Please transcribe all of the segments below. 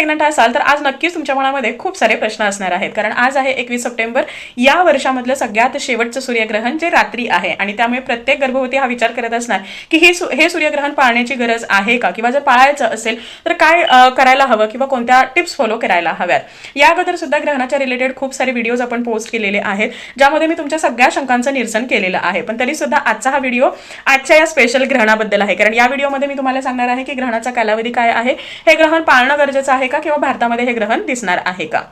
Pregnant असाल तर आज नक्कीच तुमच्या मनामध्ये खूप सारे प्रश्न असणार आहेत. कारण आज आहे एकवीस सप्टेंबर. या वर्षामधलं सगळ्यात शेवटचं सूर्यग्रहण जे रात्री आहे. आणि त्यामुळे प्रत्येक गर्भवती हा विचार करत असणार की हे हे सूर्यग्रहण पाळण्याची गरज आहे का? किंवा जर पाळायचं असेल तर काय करायला हवं? किंवा कोणत्या टिप्स फॉलो करायला हव्यात? या अगोदर सुद्धा ग्रहणाच्या रिलेटेड खूप सारे व्हिडिओज आपण पोस्ट केलेले आहेत ज्यामध्ये मी तुमच्या सगळ्या शंकांचं निरसन केलेलं आहे. पण तरी सुद्धा आजचा हा व्हिडिओ आजच्या या स्पेशल ग्रहणाबद्दल आहे. कारण या व्हिडिओमध्ये मी तुम्हाला सांगणार आहे की ग्रहणाचा कालावधी काय आहे? हे ग्रहण पाळणं गरजेचं आहे का किंवा भारतामध्ये हे ग्रहण दिसणार आहे का?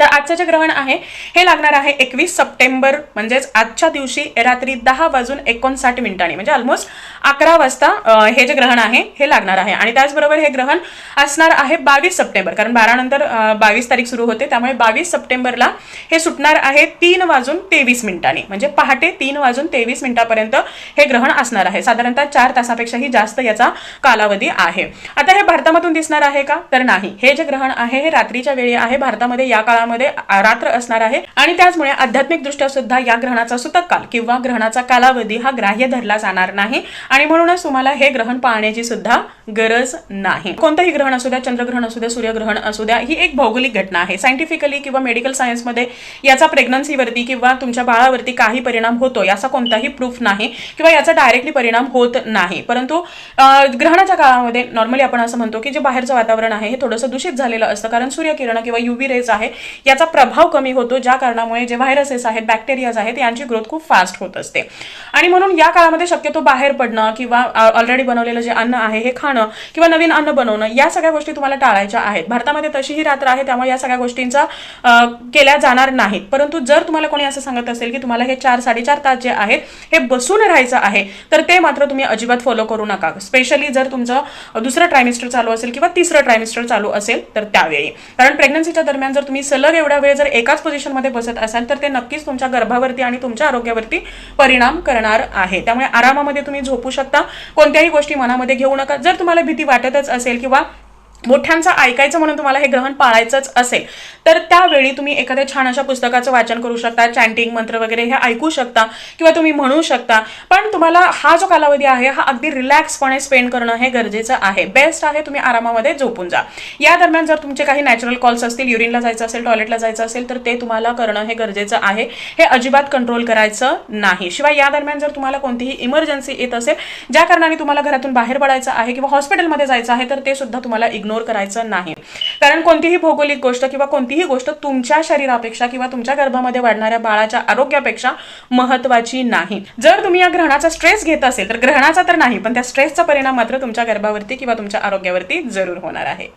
तर आजचं जे ग्रहण आहे हे लागणार आहे एकवीस सप्टेंबर म्हणजेच आजच्या दिवशी रात्री दहा वाजून एकोणसाठ मिनिटांनी म्हणजे ऑलमोस्ट अकरा वाजता हे जे ग्रहण आहे हे लागणार आहे. आणि त्याचबरोबर हे ग्रहण असणार आहे बावीस सप्टेंबर कारण बारा नंतर बावीस तारीख सुरू होते त्यामुळे बावीस सप्टेंबरला हे सुटणार आहे तीन वाजून तेवीस मिनिटांनी म्हणजे पहाटे तीन वाजून तेवीस मिनिटापर्यंत हे ग्रहण असणार आहे. साधारणतः चार तासापेक्षाही जास्त याचा कालावधी आहे. आता हे भारतामधून दिसणार आहे का? तर नाही. हे जे ग्रहण आहे हे रात्रीच्या वेळी आहे. भारतामध्ये या काळामध्ये आ- रात्र असणार आहे. आणि त्याचमुळे आध्यात्मिक दृष्ट्या सुद्धा या ग्रहणाचा सुतक काल किंवा ग्रहणाचा कालावधी हा ग्राह्य धरला जाणार नाही. आणि म्हणूनच तुम्हाला हे ग्रहण पाहण्याची सुद्धा गरज नाही. कोणतंही ग्रहण असू द्या चंद्रग्रहण असू द्या सूर्यग्रहण असू द्या ही एक भौगोलिक घटना आहे. सायंटिफिकली किंवा मेडिकल सायन्समध्ये याचा प्रेग्नन्सीवरती किंवा तुमच्या बाळावरती काही परिणाम होतो याचा कोणताही प्रूफ नाही किंवा याचा डायरेक्टली परिणाम होत नाही. परंतु ग्रहणाच्या काळामध्ये नॉर्मली आपण असं म्हणतो की जे बाहेरचं वातावरण आहे हे थोडंसं दूषित झालेलं असतं. कारण सूर्यकिरण किंवा युव्ही रेज आहे याचा प्रभाव कमी होतो ज्या कारणामुळे जे व्हायरसेस आहेत बॅक्टेरियाज आहेत यांची ग्रोथ खूप फास्ट होत असते. आणि म्हणून या काळामध्ये शक्यतो बाहेर पडणं किंवा ऑलरेडी बनवलेलं जे अन्न आहे हे खाणं किंवा नवीन अन्न बनवणं या सगळ्या गोष्टी तुम्हाला टाळायच्या आहेत. भारतामध्ये तशीही रात्र आहे त्यामुळे या सगळ्या गोष्टींचा केल्या जाणार नाहीत. परंतु जर तुम्हाला कोणी असं सांगत असेल की तुम्हाला हे चार साडेचार तास जे आहेत हे बसून राहायचं आहे तर ते मात्र तुम्ही अजिबात फॉलो करू नका. स्पेशली जर तुमचं दुसरं ट्रायमिस्टर चालू असेल किंवा तिसरं ट्रायमिस्टर चालू असेल तर त्यावेळी. कारण प्रेग्नन्सीच्या दरम्यान जर तुम्ही सलग एवढा वेळ जर एकाच पोझिशनमध्ये बसत असाल तर ते नक्कीच तुमच्या गर्भावरती आणि तुमच्या आरोग्यावरती परिणाम करणार आहे. त्यामुळे आरामामध्ये तुम्ही झोपू शकता. कोणत्याही गोष्टी मनामध्ये घेऊ नका. जर तुम्हाला भीती वाटतच असेल किंवा मोठ्यांचं ऐकायचं म्हणून तुम्हाला हे ग्रहण पाळायचंच असेल तर त्यावेळी तुम्ही एखाद्या छान अशा पुस्तकाचं वाचन करू शकता चॅन्टिंग मंत्र वगैरे हे ऐकू शकता किंवा तुम्ही म्हणू शकता. पण तुम्हाला हा जो कालावधी आहे हा अगदी रिलॅक्सपणे स्पेंड करणं हे गरजेचं आहे. बेस्ट आहे तुम्ही आरामामध्ये झोपून जा. या दरम्यान जर तुमचे काही नॅचरल कॉल्स असतील युरिनला जायचं असेल टॉयलेटला जायचं असेल तर ते तुम्हाला करणं हे गरजेचं आहे. हे अजिबात कंट्रोल करायचं नाही. शिवाय या दरम्यान जर तुम्हाला कोणतीही इमर्जन्सी येत असेल ज्या कारणाने तुम्हाला घरातून बाहेर पडायचं आहे किंवा हॉस्पिटलमध्ये जायचं आहे तर ते सुद्धा तुम्हाला इग्नोर करायचं नाही. कारण कोणतीही भौगोलिक गोष्ट किंवा कोणतीही गोष्ट तुमच्या शरीरापेक्षा किंवा तुमच्या गर्भामध्ये वाढणाऱ्या बाळाच्या आरोग्यापेक्षा महत्वाची नाही. जर तुम्ही या ग्रहणाचा स्ट्रेस घेत असेल तर ग्रहणाचा तर नाही पण त्या स्ट्रेसचा परिणाम मात्र तुमच्या गर्भावरती किंवा तुमच्या आरोग्यावरती जरूर होणार आहे.